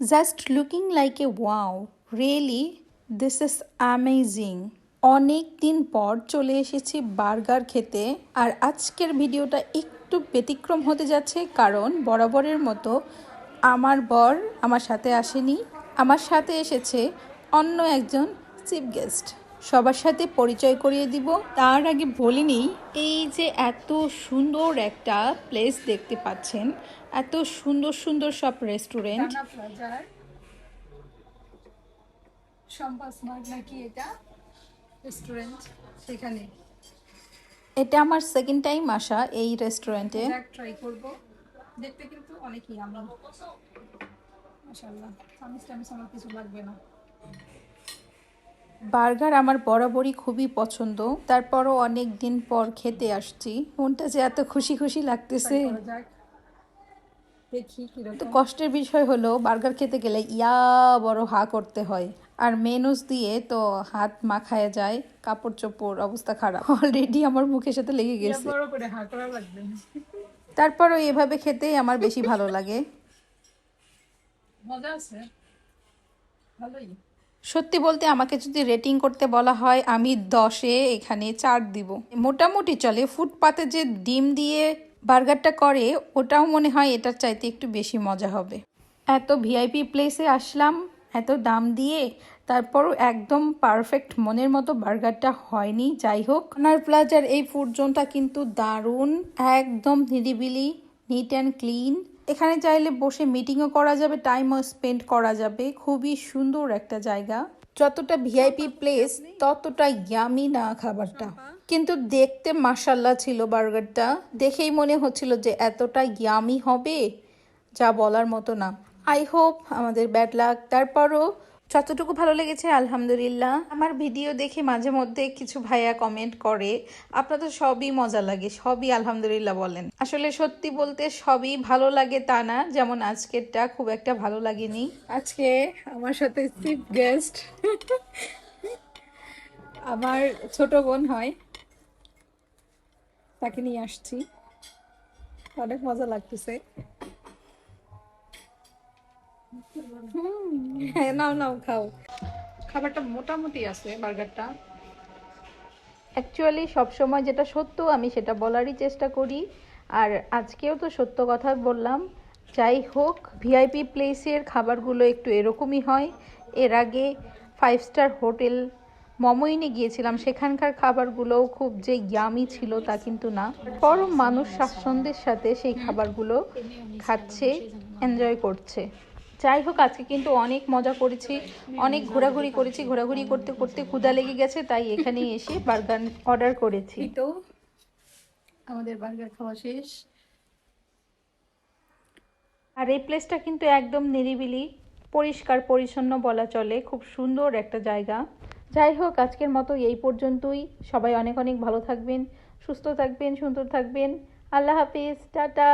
Just looking like a wow really this is amazing অনেক দিন পর চলে এসেছি বার্গার খেতে। আর আজকের ভিডিওটা একটু ব্যতিক্রম হতে যাচ্ছে কারণ বরাবরের মতো আমার বর আমার সাথে আসেনি। আমার সাথে এসেছে অন্য একজন চিফ গেস্ট। সবার সাথে পরিচয় করিয়ে দিব। তার আগে বলিনি এই যে এত সুন্দর একটা প্লেস দেখতে পাচ্ছেন এত সুন্দর সুন্দর সব রেস্টুরেন্ট নাকি এটা? রেস্টুরেন্ট সেখানে। এটা আমার সেকেন্ড টাইম আসা এই রেস্টুরেন্টে ট্রাই করব। দেখতে কিন্তু অনেকই আমি মাশাআল্লাহ চামিচ টামিচ আমার কিছু লাগবে না। বার্গার আমার বরাবরই খুবই পছন্দ। তারপরও অনেক দিন পর খেতে আসছি। মনটা যে এত খুশি খুশি লাগতেছে। দেখি তো কষ্টের বিষয় হলো বার্গার খেতে গেলে ইয়া বড় হা করতে হয়। আর মেনুস দিয়ে তো হাত মাখায় যায় কাপড় চোপড় অবস্থা খারাপ। অলরেডি আমার মুখের সাথে লেগে গেছে। তারপরও এভাবে খেতেই আমার বেশি ভালো লাগে। মজা আছে। ভালোই। সত্যি বলতে আমাকে যদি রেটিং করতে বলা হয়, আমি দশে এখানে চার দিব। মোটামুটি চলে, ফুটপাতে যে ডিম দিয়ে বার্গারটা করে, ওটাও মনে হয় এটার চাইতে একটু বেশি মজা হবে। এত ভিআইপি প্লেসে আসলাম, এত দাম দিয়ে, তারপরও একদম পারফেক্ট মনের মতো বার্গারটা হয়নি। যাই হোক কর্নার প্লাজার এই ফুড জোনটা কিন্তু দারুণ, একদম নিরিবিলি নিট অ্যান্ড ক্লিন এখানে চাইলে বসে মিটিংও করা যাবে টাইমও স্পেন্ড করা যাবে। খুবই সুন্দর একটা জায়গা। যতটা ভিআইপি প্লেস ততটা ইয়ামি না খাবারটা। কিন্তু দেখতে মাসাল্লা ছিল বার্গারটা। দেখেই মনে হচ্ছিল যে এতটা ইয়ামি হবে, যা বলার মতো না। আই হোপ আমাদের ব্যাড লাক তারপরও যতটুকু ভালো লেগেছে, আলহামদুলিল্লাহ। আমার ভিডিও দেখে মাঝে মধ্যে কিছু ভাইয়া কমেন্ট করে, আপনাদের সবই মজা লাগে, সবই আলহামদুলিল্লাহ বলেন। আসলে সত্যি বলতে সবই ভালো লাগে তা না, যেমন আজকেরটা খুব একটা ভালো লাগেনি। আজকে আমার সাথে চিফ গেস্ট আমার ছোট বোন হয়, তাকে নিয়ে আসছি। অনেক মজা লাগতেছে। হ্যাঁ নাও নাও খাও। খাবারটা মোটামুটি আছে বার্গারটা। অ্যাকচুয়ালি সবসময় যেটা সত্য আমি সেটা বলারই চেষ্টা করি। আর আজকেও তো সত্য কথা বললাম। যাই হোক ভিআইপি প্লেসের খাবারগুলো একটু এরকমই হয়। এর আগে ফাইভ স্টার হোটেল মমইনে গিয়েছিলাম। সেখানকার খাবারগুলোও খুব যে ইয়ামি ছিল তা কিন্তু না। পরম মানুষ স্বাচ্ছন্দ্যের সাথে সেই খাবারগুলো খাচ্ছে এনজয় করছে। যাই হোক আজকে কিন্তু অনেক মজা করেছি অনেক ঘোরাঘুরি করেছি ঘোরাঘুরি করতে করতে ক্ষুদা লেগে গেছে তাই এখানে এসে বার্গার অর্ডার করেছি। তো আমাদের বার্গার খাওয়া শেষ। আর এই প্লেসটা কিন্তু একদম নিরিবিলি পরিষ্কার পরিচ্ছন্ন বলা চলে খুব সুন্দর একটা জায়গা। যাই হোক আজকের মতো এই পর্যন্তই। সবাই অনেক অনেক ভালো থাকবেন সুস্থ থাকবেন সুন্দর থাকবেন। আল্লাহ হাফিজ টাটা।